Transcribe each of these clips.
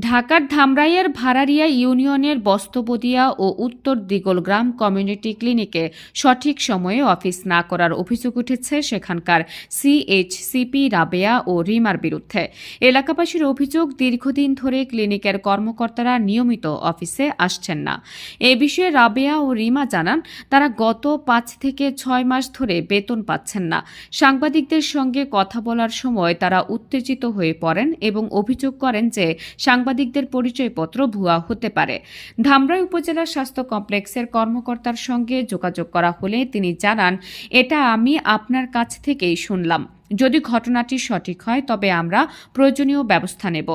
ঢাকার ধামরাইয়ের ভাড়ারিয়া ইউনিয়নের বস্তবদিয়া ও উত্তর দিগল গ্রাম কমিউনিটি ক্লিনিকে সঠিক সময়ে অফিস না করার অভিযোগ উঠেছে সেখানকার সিএইচসিপি রাবেয়া ও রিমার বিরুদ্ধে। এলাকাবাসীর অভিযোগ, দীর্ঘদিন ধরে ক্লিনিকের কর্মকর্তারা নিয়মিত অফিসে আসছেন না। এ বিষয়ে রাবেয়া ও রিমা জানান, তারা গত পাঁচ থেকে ছয় মাস ধরে বেতন পাচ্ছেন না। সাংবাদিকদের সঙ্গে কথা বলার সময় তারা উত্তেজিত হয়ে পড়েন এবং অভিযোগ করেন যে সাংবাদিকদের পরিচয়পত্র ভুয়া হতে পারে। ধামরাই উপজেলা স্বাস্থ্য কমপ্লেক্সের কর্মকর্তার সঙ্গে যোগাযোগ করা হলে তিনি জানান, এটা আমি আপনার কাছ থেকেই শুনলাম। যদি ঘটনাটি সঠিক হয়, তবে আমরা প্রয়োজনীয় ব্যবস্থা নেব।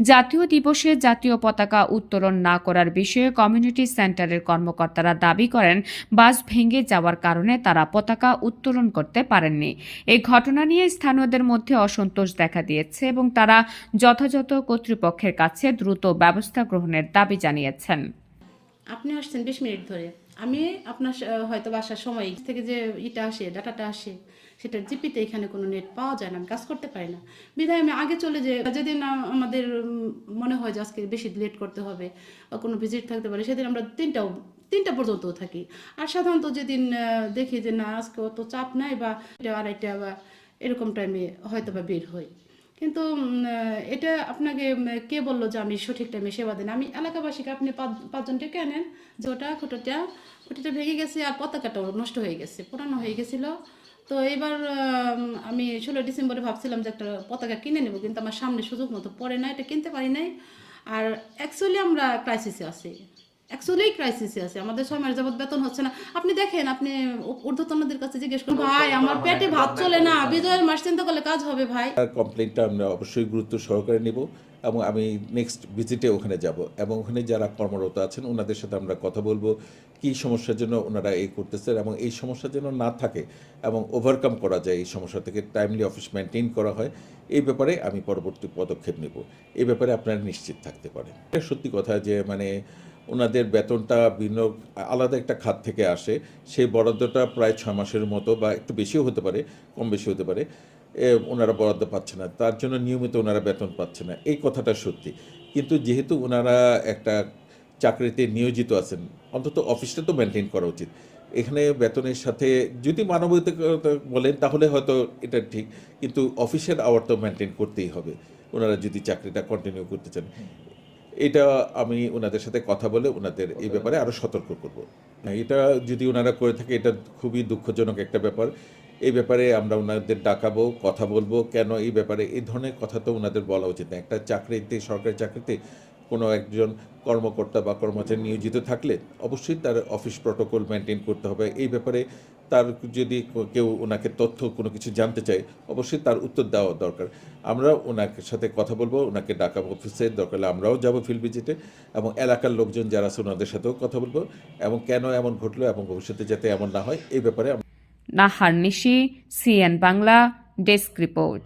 জাতীয় দিবসে জাতীয় পতাকা উত্তোলন না করার বিষয়ে কমিউনিটি সেন্টারের কর্মকর্তারা দাবি করেন, বাস ভেঙে যাওয়ার কারণে তারা পতাকা উত্তোলন করতে পারেননি। এই ঘটনা নিয়ে স্থানীয়দের মধ্যে অসন্তোষ দেখা দিয়েছে এবং তারা যথাযথ কর্তৃপক্ষের কাছে দ্রুত ব্যবস্থা গ্রহণের দাবি জানিয়েছেন। আপনি আসছেন বিশ মিনিট ধরে। আমি আপনার হয়তো বাসার সময় থেকে যে ইটা আসে, ডাটাটা আসে সেটা জিপিতে এখানে কোনো নেট পাওয়া যায় না, আমি কাজ করতে পারি না। বিধায় আমি আগে চলে যে, যেদিন আমাদের মনে হয় যে আজকে বেশি লেট করতে হবে বা কোনো ভিজিট থাকতে পারে, সেদিন আমরা তিনটাও তিনটা পর্যন্ত থাকি। আর সাধারণত যেদিন দেখি যে না, আজকে অত চাপ নাই বা আড়াইটা বা এরকম টাইমে হয়তো বা বের হই। কিন্তু এটা আপনাকে কে বলল যে আমি সঠিক টাইমে সেবা দেন আমি এলাকাবাসীকে, আপনি পাঁচ- পাঁচজন ডেকে আনেন? যে ওটা খুঁটোটা, খুঁটিটা ভেঙে গেছে আর পতাকাটাও নষ্ট হয়ে গেছে পুরানো হয়ে গেছিল। তো এবার, আমি ষোলো ডিসেম্বরে ভাবছিলাম যে একটা পতাকা কিনে নেব, কিন্তু আমার সামনে সুযোগ মতো পড়ে না, এটা কিনতে পারি নাই। আর অ্যাকচুয়ালি আমরা ক্রাইসিসে আছি। অ্যাকচুয়ালি ক্রাইসিসে আছে। আমাদের ছয় মাস যাবত বেতন হচ্ছে না। আপনি দেখেন আপনি ঊর্ধ্বতনদের কাছে জিজ্ঞেস করুন ভাই আমার পেটে ভাত চলে না বিজয়ের মাস চিন্তা করলে কাজ হবে ভাই? কমপ্লেনটা আমরা অবশ্যই গুরুত্ব সহকারে নিব এবং আমি নেক্সট ভিজিটে ওখানে যাব। এবং ওখানে যারা কর্মরত আছেন ওনাদের সাথে আমরা কথা বলব কী সমস্যার জন্য ওনারা এই করতেছেন এবং এই সমস্যা যেন না থাকে এবং ওভারকাম করা যায় এই সমস্যা থেকে টাইমলি অফিস মেনটেন করা হয়। এই ব্যাপারে আমি পরবর্তী পদক্ষেপ নেব। এই ব্যাপারে আপনারা নিশ্চিত থাকতে পারেন। এটা সত্যি কথা যে মানে ওনাদের বেতনটা ভিন্ন, আলাদা একটা খাত থেকে আসে। সেই বরাদ্দটা প্রায় ছয় মাসের মতো বা একটু বেশিও হতে পারে, কম বেশি হতে পারে। ওনারা বরাদ্দ পাচ্ছে না। তার জন্য নিয়মিত ওনারা বেতন পাচ্ছে না। এই কথাটা সত্যি। কিন্তু যেহেতু ওনারা একটা চাকরিতে নিয়োজিত আছেন, অন্তত অফিসটা তো মেনটেন করা উচিত। এখানে বেতনের সাথে যদি মানবিকতা বলেন, তাহলে হয়তো এটা ঠিক। কিন্তু অফিসের আওয়ার তো মেনটেন করতেই হবে। ওনারা যদি চাকরিটা কন্টিনিউ করতে চান। এটা আমি ওনাদের সাথে কথা বলে ওনাদের এই ব্যাপারে আরও সতর্ক করব। এটা যদি ওনারা করে থাকে, এটা খুবই দুঃখজনক একটা ব্যাপার। এই ব্যাপারে আমরা ওনাদের ডাকাবো, কথা বলব। কেন এই ব্যাপারে এই ধরনের কথা তো ওনাদের বলা উচিত না। একটা চাকরিতে, সরকারি চাকরিতে কোনো একজন কর্মকর্তা বা কর্মচারী নিয়োজিত থাকলে অবশ্যই তার অফিস প্রটোকল মেনটেন করতে হবে। এই ব্যাপারে তার যদি কেউ ওনাকে তথ্য কোনো কিছু জানতে চায়, অবশ্যই তার উত্তর দেওয়া দরকার। আমরা ওনার সাথে কথা বলব, ওনাকে ডাকা অফিসে দরকার হলে আমরাও যাব ফিল্ড ভিজিটে এবং এলাকার লোকজন যারা আছে ওনাদের সাথেও কথা বলব এবং কেন এমন ঘটলো এবং ভবিষ্যতে যাতে এমন না হয়, এই ব্যাপারে Nahar Nishi CN Bangla desk report